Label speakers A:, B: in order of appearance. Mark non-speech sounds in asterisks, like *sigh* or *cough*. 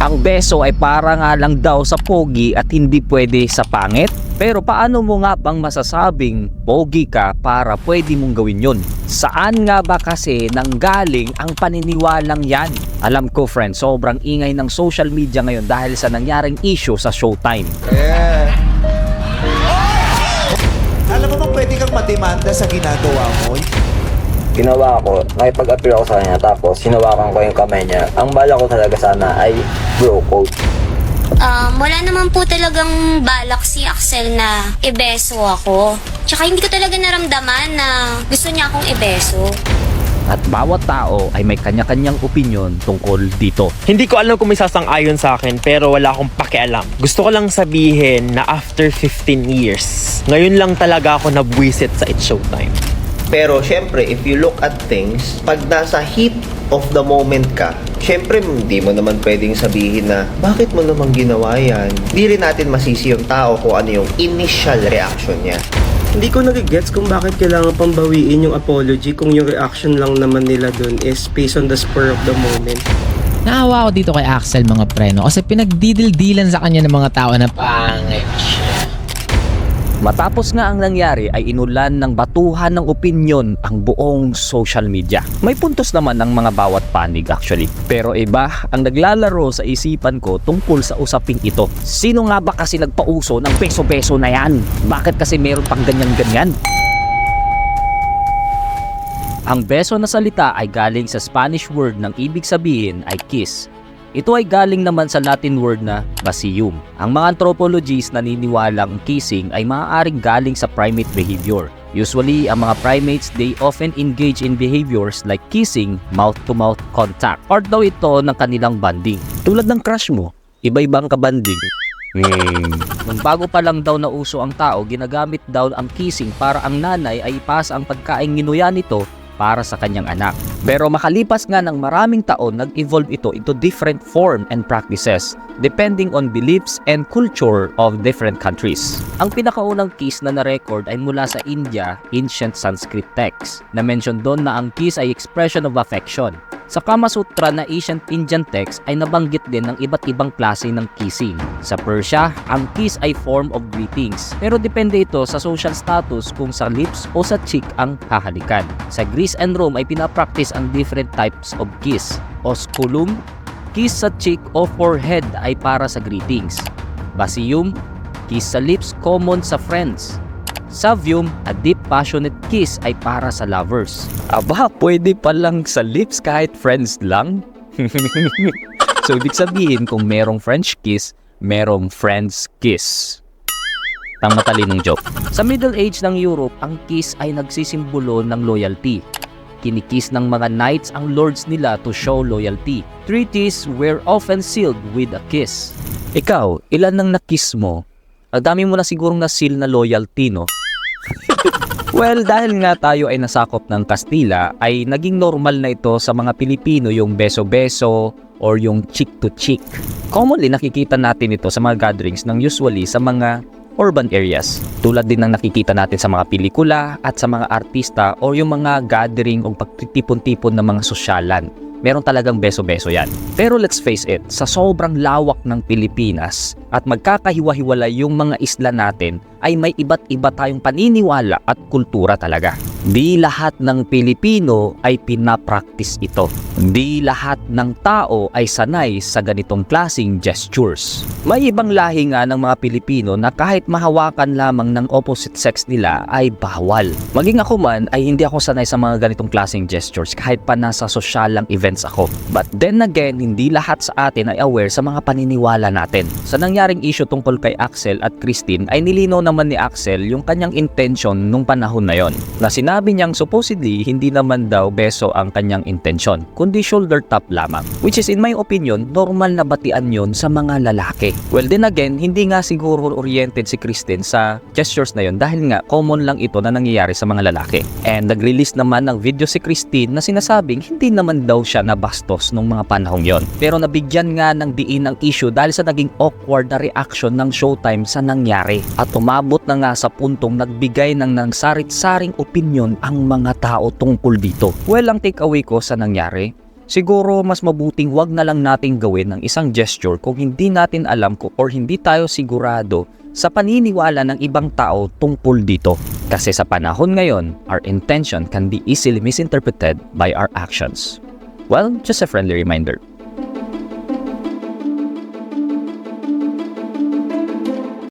A: Ang beso ay para nga lang daw sa pogi at hindi pwede sa pangit. Pero paano mo nga bang masasabing pogi ka para pwede mong gawin yun? Saan nga ba kasi nanggaling ang paniniwalang yan? Alam ko friend, sobrang ingay ng social media ngayon dahil sa nangyaring issue sa Showtime.
B: Yeah. Alam mo bang pwede kang matimanda sa ginagawa mo?
C: Ginawa ko, nakipag-appear ako sa kanya tapos hinawakan ko yung kamay niya. Ang bala ko talaga sana ay bro code.
D: Um, wala naman po talagang balak si Axel na ibeso ako. Tsaka hindi ko talaga naramdaman na gusto niya akong ibeso.
A: At bawat tao ay may kanya-kanyang opinion tungkol dito.
E: Hindi ko alam kung may sasang-ayon sa akin pero wala akong pakialam. Gusto ko lang sabihin na after 15 years, ngayon lang talaga ako nabwisit sa It's Showtime.
F: Pero syempre, if you look at things, pag nasa heat of the moment ka, syempre hindi mo naman pwedeng sabihin na, bakit mo naman ginawa yan? Hindi rin natin masisi yung tao kung ano yung initial reaction niya.
G: Hindi ko nagigets kung bakit kailangan pang bawiin yung apology kung yung reaction lang naman nila dun is based on the spur of the moment.
H: Naawa ako dito kay Axel mga preno kasi pinagdidildilan sa kanya ng mga tao na pangit siya.
A: Matapos nga ang nangyari ay inulan ng batuhan ng opinyon ang buong social media. May puntos naman ang mga bawat panig actually. Pero iba ang naglalaro sa isipan ko tungkol sa usaping ito. Sino nga ba kasi nagpauso ng peso-peso na yan? Bakit kasi meron pang ganyan-ganyan? Ang beso na salita ay galing sa Spanish word ng ibig sabihin ay kiss. Ito ay galing naman sa Latin word na basium. Ang mga anthropologists naniniwalang kissing ay maaaring galing sa primate behavior. Usually, ang mga primates, they often engage in behaviors like kissing, mouth-to-mouth contact, part daw ito ng kanilang bonding. Tulad ng crush mo, iba-ibang kabanding. Hmm. Nung bago pa lang daw nauso ang tao, ginagamit daw ang kissing para ang nanay ay ipasa ang pagkain nginuya nito para sa kanyang anak. Pero makalipas nga ng maraming taon, nag-evolve ito into different form and practices depending on beliefs and culture of different countries. Ang pinakaunang kiss na na-record ay mula sa India, ancient Sanskrit text, na mention doon na ang kiss ay expression of affection. Sa Kama Sutra na ancient Indian text ay nabanggit din ng iba't ibang klase ng kissing. Sa Persia, ang kiss ay form of greetings. Pero depende ito sa social status kung sa lips o sa cheek ang hahalikan. Sa Greece and Rome ay pinapractice ang different types of kiss. Osculum, kiss sa cheek o forehead ay para sa greetings. Basium, kiss sa lips common sa friends. Savium, a deep passionate kiss ay para sa lovers. Aba, pwede pa lang sa lips kahit friends lang? *laughs* so, ibig sabihin kung merong French kiss, merong friends kiss. Ang matalinong joke. Sa Middle Age ng Europe, ang kiss ay nagsisimbolo ng loyalty. Kinikiss ng mga knights ang lords nila to show loyalty. Treaties were often sealed with a kiss. Ikaw, ilan nang nakiss mo? Ang dami mo na sigurong na-seal na loyalty, no? Well, dahil nga tayo ay nasakop ng Kastila, ay naging normal na ito sa mga Pilipino yung beso-beso or yung cheek-to-cheek. Commonly, nakikita natin ito sa mga gatherings ng usually sa mga urban areas. Tulad din ng nakikita natin sa mga pelikula at sa mga artista o yung mga gathering o pagtitipon-tipon ng mga sosyalan. Meron talagang beso-beso yan. Pero let's face it, sa sobrang lawak ng Pilipinas at magkakahiwa-hiwalay yung mga isla natin ay may iba't iba tayong paniniwala at kultura talaga. Di lahat ng Pilipino ay pinapraktis ito. Di lahat ng tao ay sanay sa ganitong klasing gestures. May ibang lahi nga ng mga Pilipino na kahit mahawakan lamang ng opposite sex nila ay bawal. Maging ako man ay hindi ako sanay sa mga ganitong klaseng gestures kahit pa nasa sosyalang events ako. But then again, hindi lahat sa atin ay aware sa mga paniniwala natin. Sa nangyaring issue tungkol kay Axel at Christine ay nilinaw naman ni Axel yung kanyang intention nung panahon na yon. Na sinabi niyang supposedly hindi naman daw beso ang kanyang intention, kundi shoulder tap lamang. Which is in my opinion, normal na batian yon sa mga lalaki. Well then again, hindi nga siguro oriented si Christine sa gestures na yon dahil nga common lang ito na nangyayari sa mga lalaki. And nag-release naman ng video si Christine na sinasabing hindi naman daw siya nabastos nung mga panahong yon. Pero nabigyan nga ng diin ang issue dahil sa naging awkward na reaction ng Showtime sa nangyari. At umabot na nga sa puntong nagbigay ng ng sarit-saring opinion ang mga tao tungkol dito. Well, ang takeaway ko sa nangyari, Siguro mas mabuting wag na lang nating gawin ng isang gesture kung hindi natin alam ko or hindi tayo sigurado sa paniniwala ng ibang tao tungkol dito. Kasi sa panahon ngayon, our intention can be easily misinterpreted by our actions. Well, just a friendly reminder.